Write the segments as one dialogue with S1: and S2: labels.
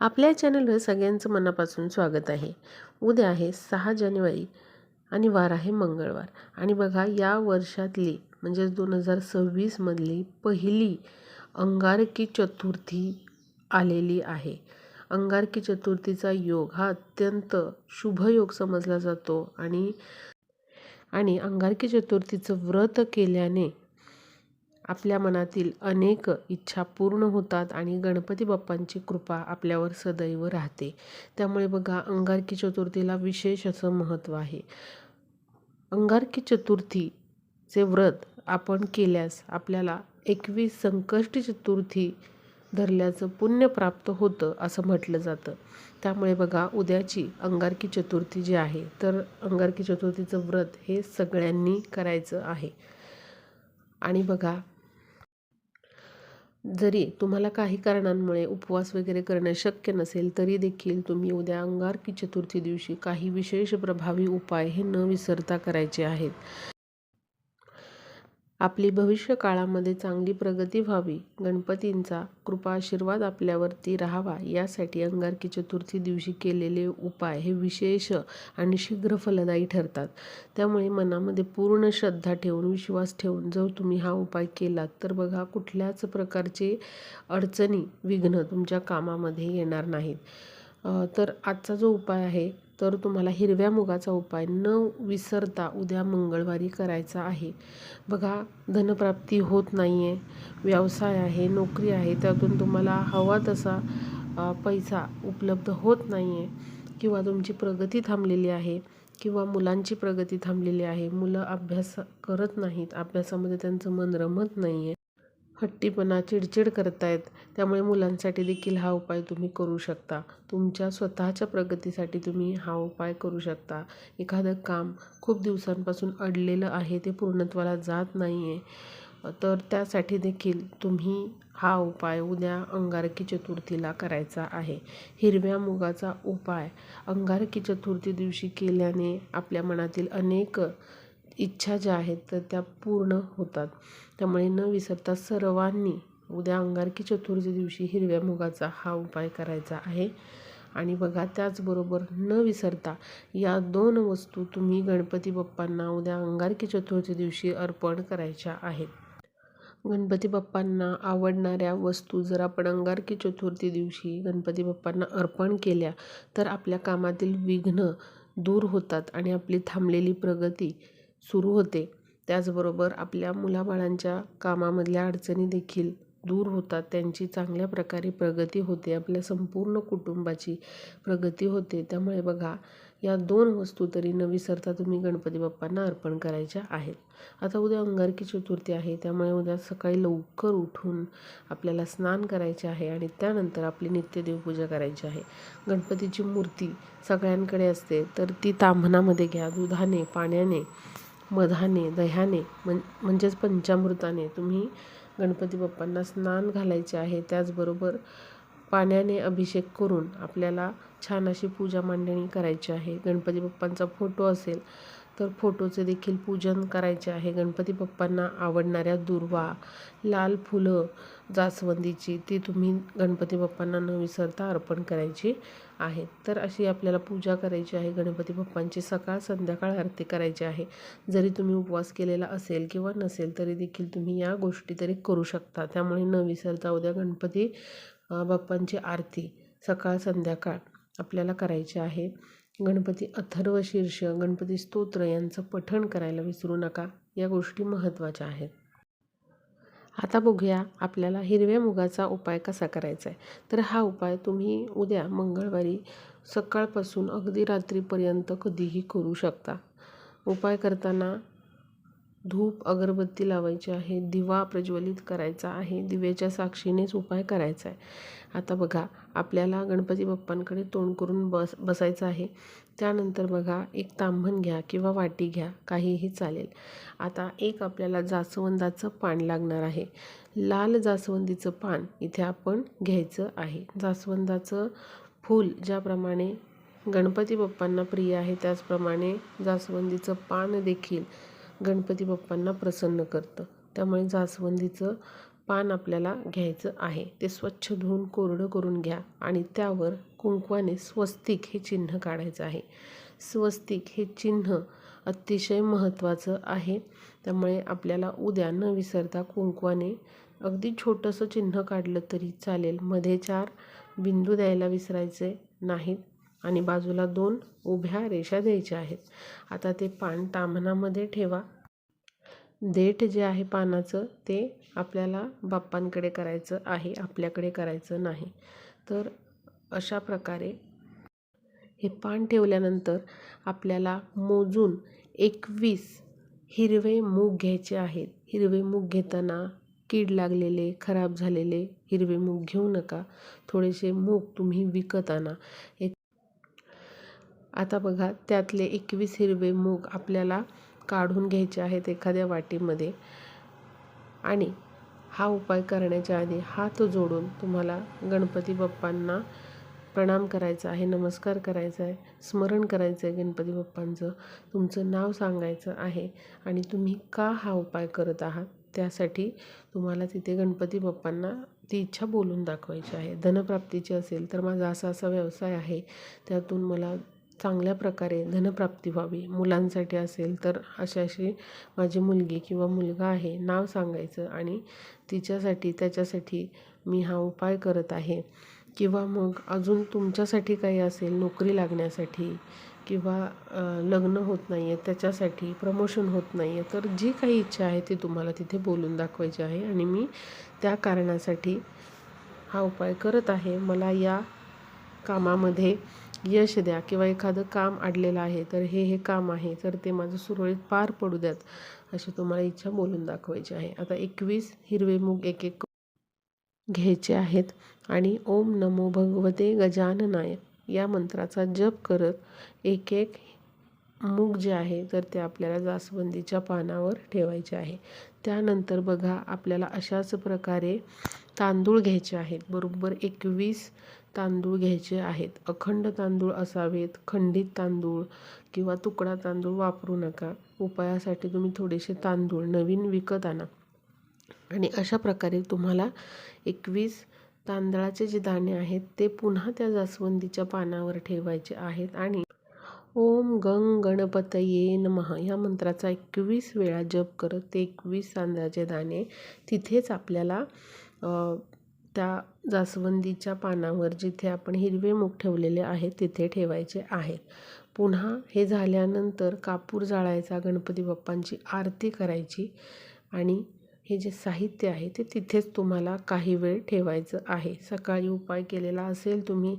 S1: आपल्या चॅनलवर सगळ्यांचं मनापासून स्वागत आहे. उद्या आहे सहा जानेवारी आणि वार आहे मंगळवार. आणि बघा या वर्षातली म्हणजेच दोन हजार सव्वीसमधली पहिली अंगारकी चतुर्थी आलेली आहे. अंगारकी चतुर्थीचा योग हा अत्यंत शुभ योग समजला जातो आणि आणि अंगारकी चतुर्थीचं व्रत केल्याने आपल्या मनातील अनेक इच्छा पूर्ण होतात आणि गणपती बाप्पांची कृपा आपल्यावर सदैव राहते. त्यामुळे बघा अंगारकी चतुर्थीला विशेष असं महत्त्व आहे. अंगारकी चतुर्थीचे व्रत आपण केल्यास आपल्याला एकवीस संकष्टी चतुर्थी धरल्याचं पुण्य प्राप्त होतं असं म्हटलं जातं. त्यामुळे बघा उद्याची अंगारकी चतुर्थी जी आहे तर अंगारकी चतुर्थीचं व्रत हे सगळ्यांनी करायचं आहे. आणि बघा जरी तुम्हाला काही कारणांमुळे उपवास वगैरे करणे शक्य नसेल तरी देखील तुम्ही उद्या अंगारकी चतुर्थी दिवशी काही विशेष प्रभावी उपाय हे न विसरता करायचे आहेत. आपली भविष्य काळामध्ये चांगली प्रगती व्हावी. गणपतींचा कृपा आशीर्वाद आपल्यावरती राहावा. यासाठी अंगारकी चतुर्थी दिवशी केलेले उपाय हे विशेष आणि शीघ्र फलदायी ठरतात. त्यामुळे मनामध्ये पूर्ण श्रद्धा ठेवून विश्वास ठेवून जर तुम्ही हा उपाय केलात तर बघा कुठल्याच प्रकारचे अडचणी विघ्न तुमच्या कामामध्ये येणार नाहीत. तर आजचा जो उपाय आहे तर तुम्हाला हिरव्या मुगाचा उपाय न विसरता उद्या मंगळवारी करायचा आहे. बघा धनप्राप्ती होत नाही आहे व्यवसाय आहे नोकरी आहे त्यातून तुम्हाला हवा तसा पैसा उपलब्ध होत नाही आहे किंवा तुमची प्रगती थांबलेली आहे किंवा मुलांची प्रगती थांबलेली आहे. मुलं अभ्यास करत नाहीत अभ्यासामध्ये त्यांचं मन रमत नाही आहे हट्टीपणा चिडचिड करतायत त्यामुळे मुलांसाठी देखील हा उपाय तुम्ही करू शकता. तुमच्या स्वतःच्या प्रगतीसाठी तुम्ही हा उपाय करू शकता. एखादं काम खूप दिवसांपासून अडलेलं आहे ते पूर्णत्वाला जात नाही आहे तर त्यासाठी देखील तुम्ही हा उपाय उद्या अंगारकी चतुर्थीला करायचा आहे. हिरव्या मुगाचा उपाय अंगारकी चतुर्थी दिवशी केल्याने आपल्या मनातील अनेक इच्छा ज्या आहेत तर त्या पूर्ण होतात. त्यामुळे न विसरता सर्वांनी उद्या अंगारकी चतुर्थी दिवशी हिरव्या मुगाचा हा उपाय करायचा आहे. आणि बघा त्याचबरोबर न विसरता या दोन वस्तू तुम्ही गणपती बाप्पांना उद्या अंगारकी चतुर्थी दिवशी अर्पण करायच्या आहेत. गणपती बाप्पांना आवडणाऱ्या वस्तू जर आपण अंगारकी चतुर्थी दिवशी गणपती बाप्पांना अर्पण केल्या तर आपल्या कामातील विघ्न दूर होतात आणि आपली थांबलेली प्रगती सुरू होते. त्याचबरोबर आपल्या मुलाबाळांच्या कामामधल्या अडचणी देखील दूर होतात. त्यांची चांगल्या प्रकारे प्रगती होते. आपल्या संपूर्ण कुटुंबाची प्रगती होते. त्यामुळे बघा या दोन वस्तू तरी न विसरता तुम्ही गणपती बाप्पांना अर्पण करायच्या आहेत. आता उद्या अंगारकी चतुर्थी आहे. त्यामुळे उद्या सकाळी लवकर उठून आपल्याला स्नान करायचे आहे आणि त्यानंतर आपली नित्य देवपूजा करायची आहे. गणपतीची मूर्ती सगळ्यांकडे असते. तर ती तांबणामध्ये घ्या. दुधाने पाण्याने मधाने दह्याने म्हण म्हणजेच पंचामृताने तुम्ही गणपती बाप्पांना स्नान घालायचे आहे. त्याचबरोबर पाण्याने अभिषेक करून आपल्याला छान अशी पूजा मांडणी करायची आहे. गणपती बाप्पांचा फोटो असेल तर फोटोचे देखील पूजन करायचे आहे. गणपती बाप्पांना आवडणाऱ्या दुर्वा लाल फुलं जास्वंदीची ती तुम्ही गणपती बाप्पांना न विसरता अर्पण करायची आहे. तर अशी आपल्याला पूजा करायची आहे. गणपती बाप्पांची सकाळ संध्याकाळ आरती करायची आहे. जरी तुम्ही उपवास केलेला असेल किंवा नसेल तरी देखील तुम्ही या गोष्टी तरी करू शकता. त्यामुळे न विसरता उद्या गणपती बाप्पांची आरती सकाळ संध्याकाळ आपल्याला करायची आहे. गणपती अथर्व शीर्ष गणपती स्तोत्र यांचं पठण करायला विसरू नका. या गोष्टी महत्त्वाच्या आहेत. आता बघूया आपल्याला हिरव्या मुगाचा उपाय कसा करायचा आहे तर हा उपाय तुम्ही उद्या मंगळवारी सकाळपासून अगदी रात्रीपर्यंत कधीही करू शकता. उपाय करताना धूप अगरबत्ती लावायची आहे दिवा प्रज्वलित करायचा आहे दिव्याच्या साक्षीनेच उपाय करायचा आहे आता बघा आपल्याला गणपती बाप्पांकडे तोंड करून बस बसायचं आहे. त्यानंतर बघा एक तांबण घ्या किंवा वाटी घ्या काहीही चालेल. आता एक आपल्याला जास्वंदाचं पान लागणार आहे. लाल जास्वंदीचं पान इथे आपण घ्यायचं आहे. जास्वंदाचं फूल ज्याप्रमाणे गणपती बाप्पांना प्रिय आहे त्याचप्रमाणे जास्वंदीचं पान देखील गणपती बाप्पांना प्रसन्न करतं. त्यामुळे जास्वंदीचं पान आपल्याला घ्यायचं आहे. ते स्वच्छ धुवून कोरडं करून घ्या आणि त्यावर कुंकवाने स्वस्तिक हे चिन्ह काढायचं आहे. स्वस्तिक हे चिन्ह अतिशय महत्त्वाचं आहे. त्यामुळे आपल्याला उद्या न विसरता कुंकवाने अगदी छोटंसं चिन्ह काढलं तरी चालेल. मध्ये चार बिंदू द्यायला विसरायचे नाहीत. आणि बाजूला दोन उभ्या रेषा द्यायच्या आहेत. आता ते पान ताम्हणामध्ये ठेवा. देठ जे आहे पानाचं ते आपल्याला बाप्पांकडे करायचं आहे आपल्याकडे करायचं नाही. तर अशा प्रकारे हे पान ठेवल्यानंतर आपल्याला मोजून एकवीस हिरवे मूग घ्यायचे आहेत. हिरवे मूग घेताना कीड लागलेले खराब झालेले हिरवे मूग घेऊ नका. थोडेसे मूग तुम्ही विकत आणा. एक आता बघा त्यातले एकवीस हिरवे मूग आपल्याला काढून घ्यायचे आहेत एखाद्या वाटीमध्ये. आणि हा उपाय करण्याच्या आधी हात जोडून तुम्हाला गणपती बाप्पांना प्रणाम करायचा आहे नमस्कार करायचा आहे स्मरण करायचं आहे गणपती बाप्पांचं तुमचं नाव सांगायचं आहे आणि तुम्ही का हा उपाय करत आहात त्यासाठी तुम्हाला तिथे गणपती बाप्पांना ती इच्छा बोलून दाखवायची आहे. धनप्राप्तीची असेल तर माझा असा असा व्यवसाय आहे त्यातून मला चांगल्या प्रकारे धनप्राप्ती व्हावी. मुलांसाठी असेल तर अशी अशी माझी मुलगी किंवा मुलगा आहे नाव सांगायचं आणि तिच्यासाठी त्याच्यासाठी मी हा उपाय करत आहे. किंवा मग अजून तुमच्यासाठी काही असेल नोकरी लागण्यासाठी किंवा लग्न होत नाही आहे त्याच्यासाठी प्रमोशन होत नाही आहे तर जी काही इच्छा आहे ती तुम्हाला तिथे बोलून दाखवायची आहे आणि मी त्या कारणासाठी हा उपाय करत आहे. मला या कामामध्ये यश द्या किंवा एखादं काम अडलेलं आहे तर हे हे काम आहे तर ते माझं सुरळीत पार पडू द्यात अशी तुम्हाला इच्छा बोलून दाखवायची आहे. आता एकवीस हिरवे मूग एक एक घ्यायचे आहेत आणि ओम नमो भगवते गजाननाय या मंत्राचा जप करत एक एक मूग जे आहे तर ते आपल्याला जास्वंदीच्या पानावर ठेवायचे आहे. त्यानंतर बघा आपल्याला अशाच प्रकारे तांदूळ घ्यायचे आहेत. बरोबर एकवीस तांदूळ घ्यायचे आहेत. अखंड तांदूळ असावेत खंडित तांदूळ किंवा तुकडा तांदूळ वापरू नका. उपायासाठी तुम्ही थोडेसे तांदूळ नवीन विकत आणा. आणि अशा प्रकारे तुम्हाला एकवीस तांदळाचे जे दाणे आहेत ते पुन्हा त्या जास्वंदीच्या पानावर ठेवायचे आहेत आणि ओम गंग गणपतये नमः या मंत्राचा एकवीस वेळा जप करत ते एकवीस तांदळाचे दाणे तिथेच आपल्याला त्या जास्वंदीच्या पानावर जिथे आपण हिरवे मूग ठेवलेले आहेत तिथे ठेवायचे आहेत. पुन्हा हे झाल्यानंतर कापूर जाळायचा गणपती बाप्पांची आरती करायची आणि हे जे साहित्य आहे ते तिथेच तुम्हाला काही वेळ ठेवायचं आहे. सकाळी उपाय केलेला असेल तुम्ही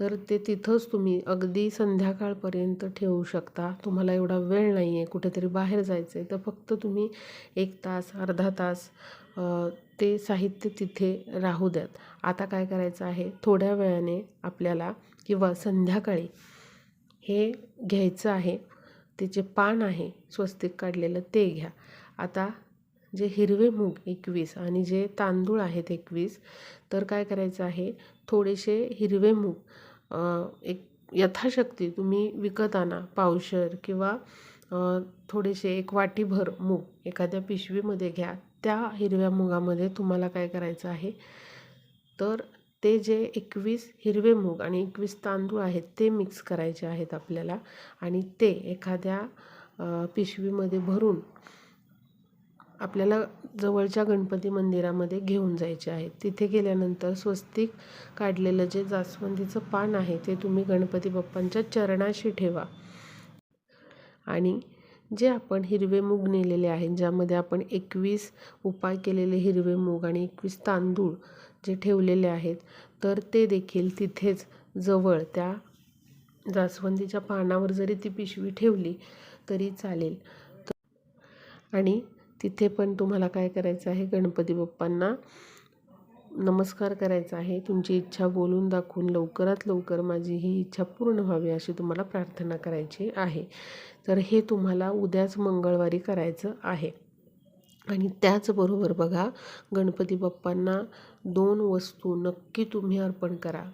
S1: तर ते तिथंच तुम्ही अगदी संध्याकाळपर्यंत ठेवू शकता. तुम्हाला एवढा वेळ नाही आहे कुठेतरी बाहेर जायचं आहे तर फक्त तुम्ही एक तास अर्धा तास ते साहित्य तिथे राहू द्यात आता काय करायचं आहे? थोड्या वेळाने आपल्याला किंवा संध्याकाळी हे घ्यायचं आहे. ते जे पान आहे स्वस्तिक काढलेलं ते घ्या. आता जे हिरवे मूग एकवीस आणि जे तांदूळ आहेत एकवीस तर काय करायचं आहे? थोडेसे हिरवे मूग एक यथाशक्ती तुम्ही विकत आणा. पावशर किंवा थोडेसे एक वाटीभर मूग एखाद्या पिशवीमध्ये घ्या. त्या हिरव्या मुगामध्ये तुम्हाला काय करायचं आहे? तर ते जे एकवीस हिरवे मूग आणि एकवीस तांदूळ आहेत ते मिक्स करायचे आहेत आपल्याला. आणि ते एखाद्या पिशवीमध्ये भरून आपल्याला जवळच्या गणपती मंदिरामध्ये घेऊन जायचे आहे. तिथे गेल्यानंतर स्वस्तिक काढलेलं जे जास्वंदीचं पान आहे ते तुम्ही गणपती बाप्पांच्या चरणाशी ठेवा. आणि जे आपण हिरवे मूग नेलेले आहेत ज्यामध्ये आपण एकवीस उपाय केलेले हिरवे मूग आणि एकवीस तांदूळ जे ठेवलेले आहेत तर ते देखील तिथेच जवळ त्या जास्वंदीच्या पानावर जरी ती पिशवी ठेवली तरी चालेल. आणि तिथे पण तुम्हाला काय करायचं आहे गणपती बाप्पांना नमस्कार करायचा आहे. तुमची इच्छा बोलून दाखवून लवकरात लवकर माझी ही इच्छा पूर्ण व्हावी अशी तुम्हाला प्रार्थना करायची आहे. तर हे तुम्हाला उद्याच मंगळवारी करायचं आहे. आणि त्याचबरोबर बघा गणपती बाप्पांना दोन वस्तू नक्की तुम्ही अर्पण करा.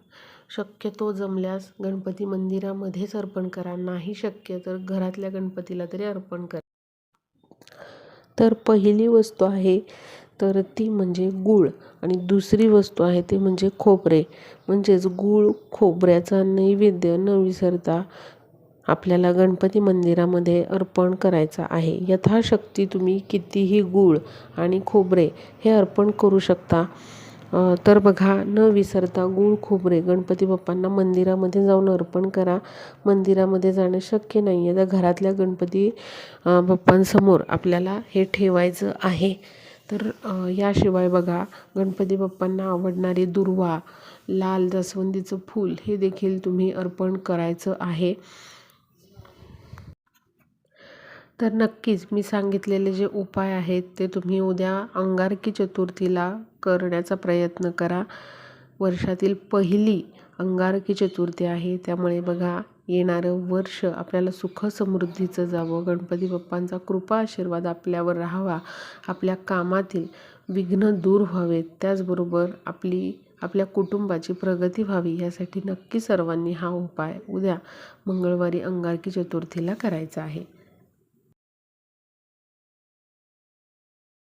S1: शक्यतो जमल्यास गणपती मंदिरामध्येच अर्पण करा. नाही शक्य तर घरातल्या गणपतीला तरी अर्पण करा. तर पहिली वस्तू आहे तर ती म्हणजे गूळ. आणि दुसरी वस्तू आहे ती म्हणजे खोबरे. म्हणजेच गूळ खोबऱ्याचा नैवेद्य न विसरता आपल्याला गणपती मंदिरामध्ये अर्पण करायचा आहे. यथाशक्ती तुम्ही कितीही गूळ आणि खोबरे हे अर्पण करू शकता. तर बघा न विसरता गूळ खोबरे गणपती बाप्पांना मंदिरामध्ये जाऊन अर्पण करा. मंदिरामध्ये जाणं शक्य नाही आहे तर घरातल्या गणपती बाप्पांसमोर आपल्याला हे ठेवायचं आहे. तर याशिवाय बघा गणपती बाप्पांना आवडणारे दुर्वा लाल जास्वंदीचं फूल हे देखील तुम्ही अर्पण करायचं आहे. तर नक्कीच मी सांगितलेले जे उपाय आहेत ते तुम्ही उद्या अंगारकी चतुर्थीला करण्याचा प्रयत्न करा. वर्षातील पहिली अंगारकी चतुर्थी आहे त्यामुळे बघा येणारं वर्ष आपल्याला सुख समृद्धीचं जावं. गणपती बाप्पांचा कृपा आशीर्वाद आपल्यावर राहावा. आपल्या कामातील विघ्न दूर व्हावेत. त्याचबरोबर आपली आपल्या कुटुंबाची प्रगती व्हावी यासाठी नक्की सर्वांनी हा उपाय उद्या मंगळवारी अंगारकी चतुर्थीला करायचा आहे.